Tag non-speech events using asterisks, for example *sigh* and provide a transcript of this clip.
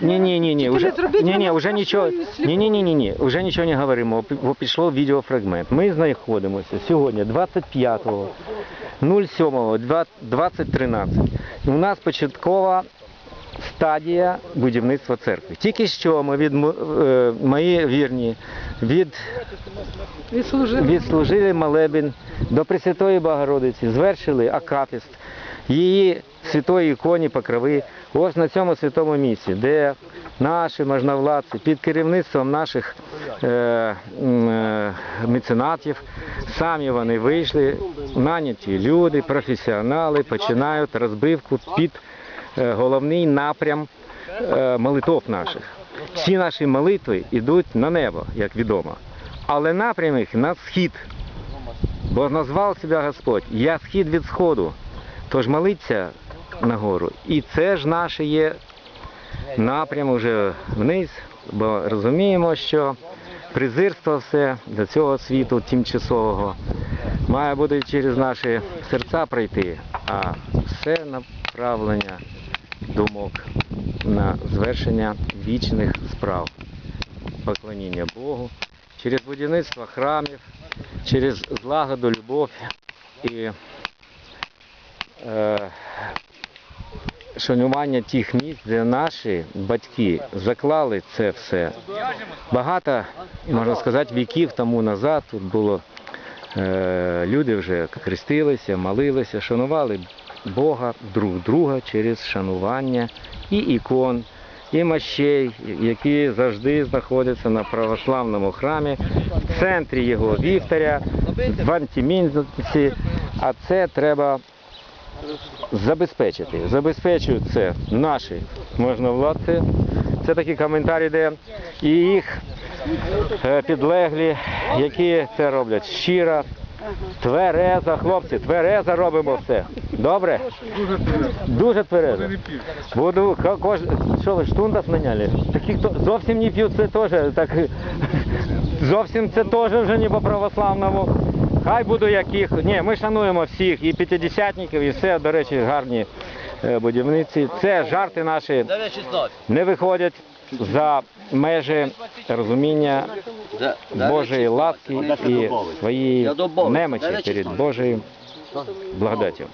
Ні, ні, ні, ні, уже, ні, ні, уже нічого, ні, ні, ні, ні, ні, уже нічого не говоримо, бо пішло відеофрагмент. Ми знаходимося сьогодні, 25-го, 07-го, 2013. У нас початкова стадія будівництва церкви. Тільки що ми від е, мої вірні від Відслужили. молебень до Пресвятої Богородиці, звершили акафіст її святої іконі покрови ось на цьому святому місці, де наші можновладці під керівництвом наших е, е, меценатів, самі вони вийшли, наняті люди, професіонали, починають розбивку під е, головний напрям е, молитов наших. Всі наші молитви йдуть на небо, як відомо. Але напрям їх на схід. Бо назвав себе Господь, я схід від сходу. Тож молиться на гору. І це ж наше є напрям уже вниз, бо розуміємо, що презирство все до цього світу тимчасового має бути через наші серця пройти, а все направлення думок на звершення вічних справ, поклоніння Богу, через будівництво храмів, через злагоду, любов і шанування тих місць, де наші батьки заклали це все. Багато, можна сказати, віків тому назад тут було е, люди вже хрестилися, молилися, шанували Бога друг друга через шанування і ікон, і мощей, які завжди знаходяться на православному храмі, в центрі його вівтаря, в антимінці, а це треба забезпечити. Забезпечують це наші можновладці. Це такі коментарі, де і їх е, підлеглі, які це роблять щиро, тверезо, хлопці, тверезо робимо все. Добре? Дуже тверезо. Буду ко- кож... Що ви штундов наняли? Такі хто зовсім не п'ють, це теж так. *laughs* Зовсім це теж вже не по православному. Хай буду яких. Ні, ми шануємо всіх, і п'ятидесятників, і все, до речі, гарні е, будівниці. Це жарти наші. Не виходять за межі розуміння Божої ласки і своєї немочі перед Божою благодаттю.